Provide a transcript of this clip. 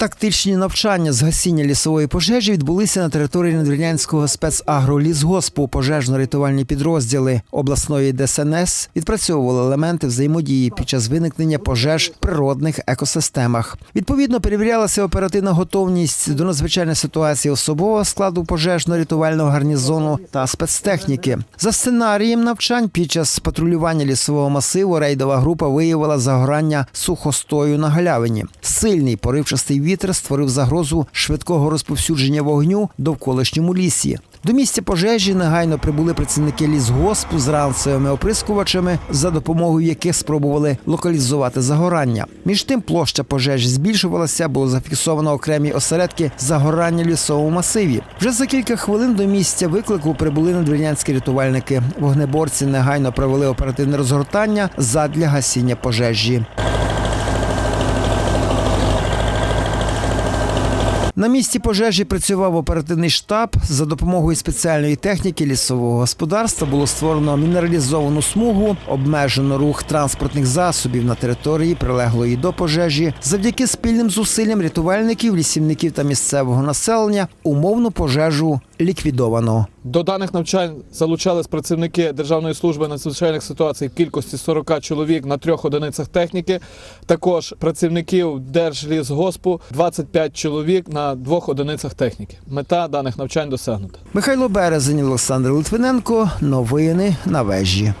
Тактичні навчання з гасіння лісової пожежі відбулися на території Надвірнянського спецагролісгоспу. Пожежно-рятувальні підрозділи обласної ДСНС відпрацьовували елементи взаємодії під час виникнення пожеж в природних екосистемах. Відповідно, перевірялася оперативна готовність до надзвичайної ситуації особового складу пожежно-рятувального гарнізону та спецтехніки. За сценарієм навчань під час патрулювання лісового масиву рейдова група виявила загорання сухостою на галявині. Сильний поривчастий вітер створив загрозу швидкого розповсюдження вогню довколишньому лісі. До місця пожежі негайно прибули працівники лісгоспу з ранцевими оприскувачами, за допомогою яких спробували локалізувати загорання. Між тим площа пожежі збільшувалася, було зафіксовано окремі осередки загорання в лісовому масиві. Вже за кілька хвилин до місця виклику прибули надвірнянські рятувальники. Вогнеборці негайно провели оперативне розгортання задля гасіння пожежі. На місці пожежі працював оперативний штаб. За допомогою спеціальної техніки лісового господарства було створено мінералізовану смугу, обмежено рух транспортних засобів на території, прилеглої до пожежі. Завдяки спільним зусиллям рятувальників, лісівників та місцевого населення умовну пожежу ліквідовано. До даних навчань залучались працівники Державної служби надзвичайних ситуацій в кількості 40 чоловік на трьох одиницях техніки. Також працівників Держлісгоспу 25 чоловік на двох одиницях техніки. Мета даних навчань досягнута. Михайло Березень, Олександр Литвиненко. Новини на вежі.